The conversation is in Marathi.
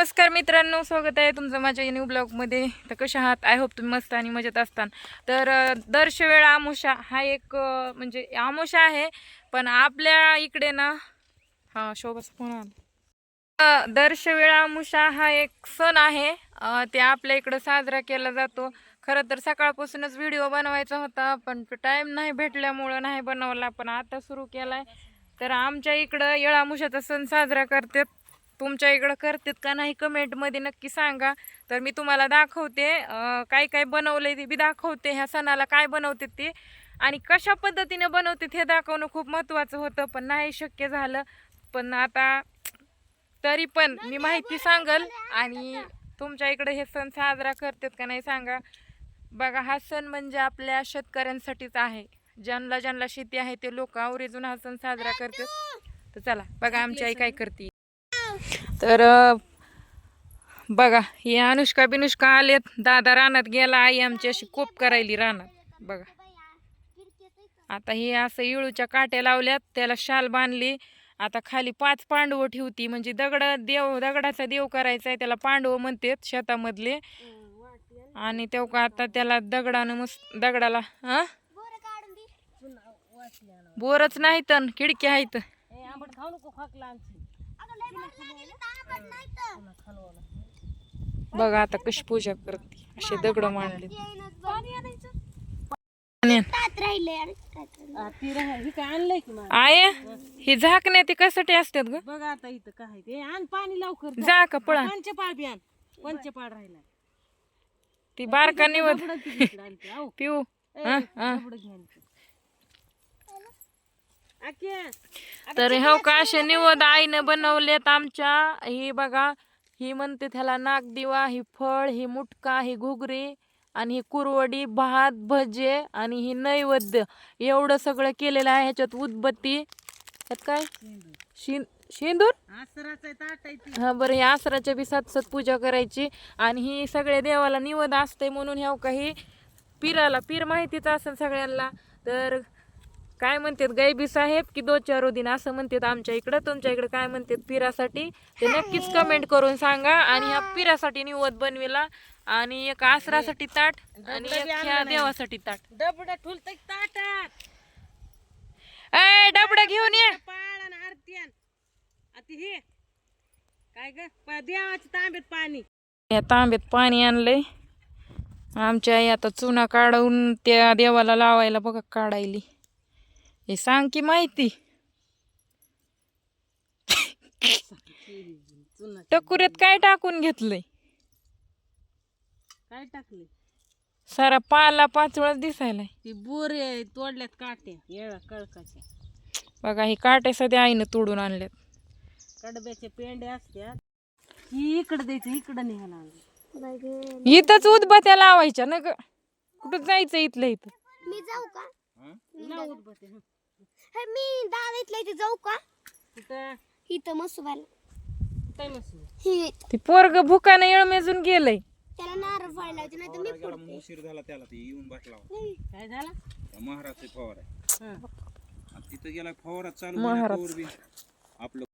नमस्कार मित्रांनो स्वागत आहे तुमचं माझ्या न्यू ब्लॉगमध्ये तर कशा आहात? आय होप तुम्ही मस्त आणि मजेत असतान. तर दर्शवेळा आमोशा हा एक म्हणजे आमोशा आहे पण आपल्या इकडे ना हा शोभाचा फोन आला. दर्शवेळा आमुषा हा एक सण आहे. ते आपल्या इकडं साजरा केला जातो. खरं तर सकाळपासूनच व्हिडिओ बनवायचा होता पण टाईम नाही भेटल्यामुळं नाही बनवला पण आता सुरू केला आहे तर आमच्या इकडं येळामुशाचा सण साजरा करतात. तुमच्या इकडं करतात का नाही कमेंटमध्ये नक्की सांगा. तर मी तुम्हाला दाखवते काय काय बनवलंय ते बी दाखवते. ह्या सणाला काय बनवते ते आणि कशा पद्धतीने बनवतात हे दाखवणं खूप महत्त्वाचं होतं पण नाही शक्य झालं. पण आता तरी पण मी माहिती सांगल आणि तुमच्या इकडे हे सण साजरा करतात का नाही सांगा. बघा हा सण म्हणजे आपल्या शेतकऱ्यांसाठीच आहे. ज्यांना ज्यांना शेती आहे ते लोक आवर्जून हा सण साजरा करतात. तर चला बघा आमची आई काय करते. तर बघा हे अनुष्का बिनुष्का आलेत. दादा रानात गेला आई आमची अशी कोप करायली रानात. बघा. आता हे असं इळूच्या काट्या लावल्यात त्याला शाल बांधली. आता खाली पाच पांडवं ठेवती म्हणजे दगड देव दगडाचा देव करायचा आहे त्याला पांडव म्हणतात शेतामधले. आणि तेव्हा आता त्याला दगडानं मस्त दगडाला हा बोरच नाही तर खिडकी आहेत. बघा आता कशी पूजा करते. असे दगड मांडले. ती राह काय आणलंय की मग? आय ही झाकणे ती कशासाठी असतात ग? बघ आता इथं काय आहे ते. आण पाणी लवकर. जा का पळा. पंचपाळ बी आण. पंचपाळ राहिला ती बारका निवड. पिऊ ए, हा हा दगडं घे आणते. आक्या, तर हो का असे निवद आईनं बनवलेत आमच्या. ही बघा ही म्हणते त्याला नागदिवा ही फळ ही मुटका ही घुगरी आणि ही कुरवडी भात भजे आणि ही नैवेद्य. एवढं सगळं केलेलं आहे ह्याच्यात उदबत्ती. ह्यात काय? शिं शेंदूर? हा बरं हे आसराच्या बी सात सात पूजा करायची. आणि ही सगळे देवाला निवद असते म्हणून ह्या काही पिराला पीर माहितीच असेल सगळ्यांना. तर काय म्हणतात गायबी साहेब की दो चारो दिन असं म्हणतात आमच्या इकडं. तुमच्या इकडं काय म्हणतात पिरासाठी? ते नक्कीच कमेंट करून सांगा. आणि ह्या पिरासाठी निवद बनविला. आणि एक आसरासाठी ताट आणि एक ह्या देवासाठी ताट. डबडं ताटात? ए डबडं घेऊन ये. पाळ आणि आरती आण. आता हे काय ग? प- देवाच्या तांब्यात पाणी. या तांब्यात पाणी आणलंय. आमच्या आई आता चुना काढून त्या देवाला लावायला बघा काढायली. हे सांग की माहिती टकुऱ्यात काय टाकून घेतलंय? काय टाकले सारा पाला पाच वेळा दिसायलाय. ती बोरे तोडल्यात काट्या येळा कळकाच्या. बघा हे काटे सध्या आईनं तोडून आणल्यात. कडब्याच्या पेंड्या असत्यात. ही इकडं द्यायचं इकडं निघाला. इथंच उदबत्या लावायच्या ना ग. कुठं जायचं इथलं इथं? मी जाऊ का? लाव उदबत्ती, हं. मी दादा इथल्या इथे जाऊ का? इथं? मसुबाला. काय मसूर ही ती पोरग भुकानं येळमेजून गेलंय. त्याला नारळ फळ लावते नाही तर मी पडते उशीर झाला त्याला ते येऊन बसला होता. काय झालं? त्या महाराजचे फवार. आहे हं. आणि तिथं गेला फवारा चालू महाराज. बी आपलं